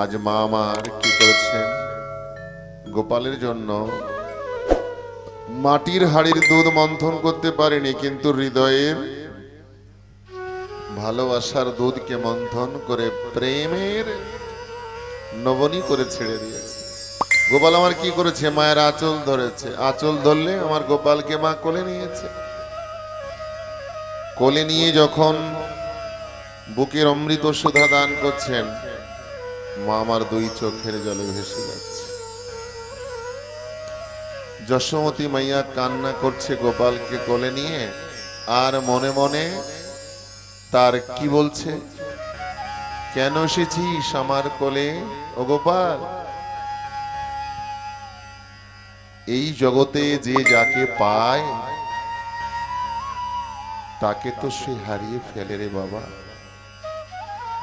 আজ মা আমার কি করেছেন? গোপালের জন্য মাটির হাড়ির দুধ মন্থন করতে পারেনি, কিন্তু হৃদয়ের ভালোবাসার দুধকে মন্থন করে প্রেমের নবনী করে ছেড়ে দিয়েছে। গোপাল আমার কি করেছে? মায়ের আঁচল ধরেছে। আঁচল ধরলে আমার গোপালকে মা কোলে নিয়েছে। কোলে নিয়ে যখন বুকের অমৃত সুধা দান করছেন মা আমার দুই চোখের জলে ভেসে যাচ্ছে। যশোমতী মাইয়া কান্না করছে গোপালকে কোলে নিয়ে, আর মনে মনে তার কি বলছে? কেন এসেছিস আমার কোলে, ও গোপাল? এই জগতে যে যাকে পায়, তাকে তো সে হারিয়ে ফেলে রে বাবা।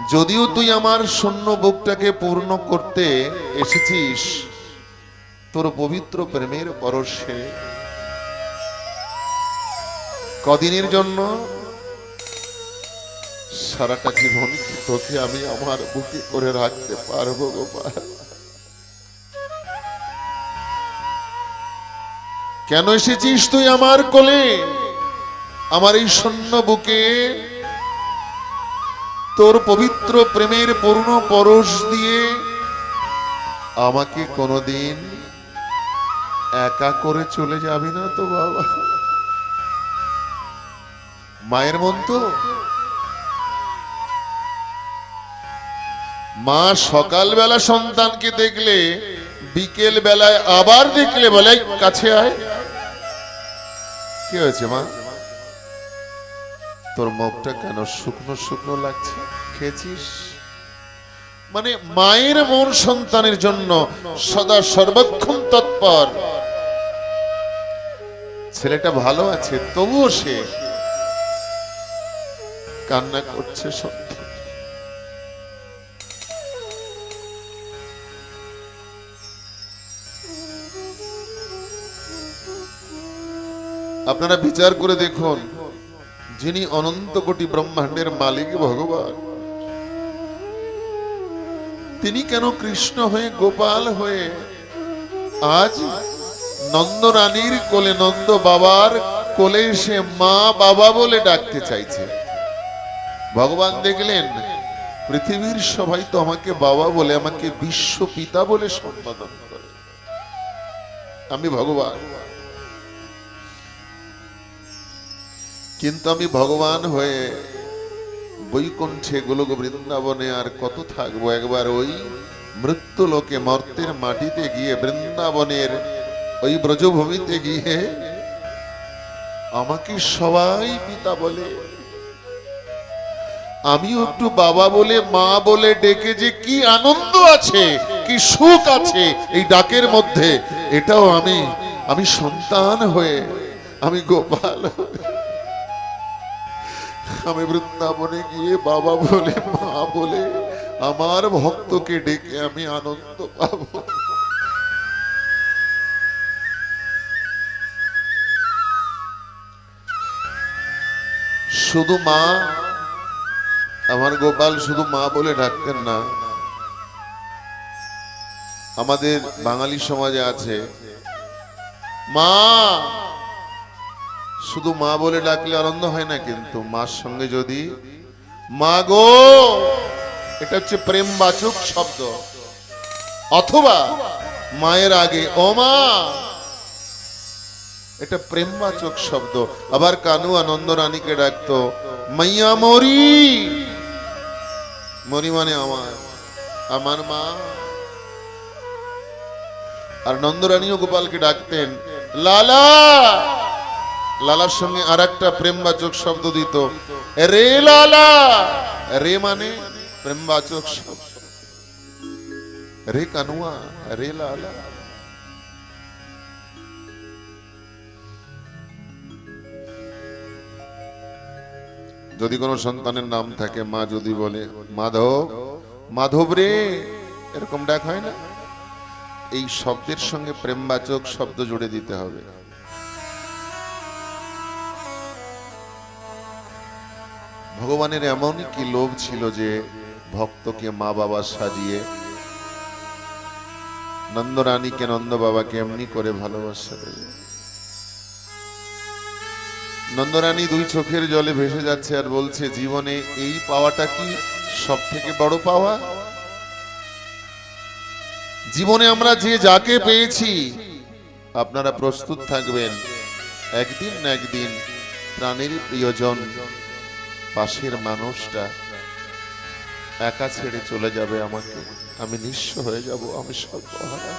যদিও তুই আমার শূন্য বুকটাকে পূর্ণ করতে এসেছিস, তোর পবিত্র প্রেমের পরশে। কদিনের জন্য সারাটা জীবন তোকে আমি আমার বুকে করে রাখতে পারব, গোপাল। কেন এসেছিস তুই আমার কোলে? আমার এই শূন্য বুকে তোর পবিত্র প্রেমের পূর্ণ পরশ দিয়ে আমাকে কোনোদিন একা করে চলে যাবি না তো বাবা। মায়ের মন তো? মা সকালবেলা সন্তানকে দেখলে বিকেল বেলায় আবার দেখলে বলে কাছে আয়। কি হয়েছে মা? তোর মুখটা কেন শুকনো শুকনো লাগছে? খেয়েছিস? মানে মায়ের মন সন্তানের জন্য সদা সর্বক্ষণ তৎপর। ছেলেটা ভালো আছে, তবুও সে কান্না করছে আপনারা বিচার করে দেখুন। যিনি অনন্ত কোটি ব্রহ্মাণ্ডের মালিক ভগবান। তিনি কেন কৃষ্ণ হয়ে গোপাল হয়ে আজ নন্দ রানীর কোলে নন্দ বাবার কোলে সে মা বাবা বলে ডাকতে চাইছে। ভগবান দেখলেন, পৃথিবীর সবাই তো আমাকে বাবা বলে, আমাকে বিশ্ব পিতা বলে সম্পাদন করে। আমি ভগবান কিন্তু আমি ভগবান হয়ে বৈকুণ্ঠে গোলক বৃন্দাবনে আর কত থাকব? একবার ওই মৃত্যু লোকে মর্তের মাটিতে গিয়ে বৃন্দাবনের ওই ব্রজভূমিতে গিয়ে আমাকে সবাই পিতা বলে, আমিও একটু বাবা বলে, মা বলে ডেকে যে কি আনন্দ আছে, কি সুখ আছে এই ডাকের মধ্যে, এটাও আমি আমি সন্তান হয়ে, আমি গোপাল হয়ে আমি বৃন্দাবনে গিয়ে বাবা বলে, মা বলে, আমার ভক্তকে ডেকে আমি আনন্দ পাবো। শুধু মা, আমার গোপাল শুধু মা বলে ডাকতেন না। আমাদের বাঙালি সমাজে আছে, মা শুধু মা বলে ডাকলে আনন্দ হয় না কিন্তু মার সঙ্গে যদি মা গো, এটা হচ্ছে প্রেমবাচক শব্দ। অথবা মায়ের আগে, ও মা, এটা প্রেমবাচক শব্দ। আবার কানু আনন্দ রানীকে ডাকতো, মাইয়া মরি মরি মানে আমার আমার মা। আর নন্দরানীও গোপালকে ডাকতেন, লালা লালার সঙ্গে আর একটা প্রেমবাচক শব্দ দিত। রে লালা! রে মানে প্রেমবাচক শব্দ। রে কানুয়া, রে লালা। যদি কোনো সন্তানের নাম থাকে, মা যদি বলে, মাধব মাধব রে, এরকম ডাক হয় না? এই শব্দের সঙ্গে প্রেমবাচক শব্দ জুড়ে দিতে হবে। ভগবানের এমন কি লোভ ছিল যে ভক্তকে মা বাবা সাজিয়ে নন্দরানীকে নন্দ বাবাকে এমনি করে ভালোবাসা দেবে? নন্দরানী দুই চোখের জলে ভেসে যাচ্ছে আর বলছে, জীবনে এই পাওয়াটা কি সব থেকে বড় পাওয়া? জীবনে আমরা যে যাকে পেয়েছি, আপনারা প্রস্তুত থাকবেন। একদিন না একদিন প্রাণের প্রিয়জন পাশের মানুষটা একা ছেড়ে চলে যাবে আমাকে। আমি নিঃস্ব হয়ে যাব আমি সর্বহারা।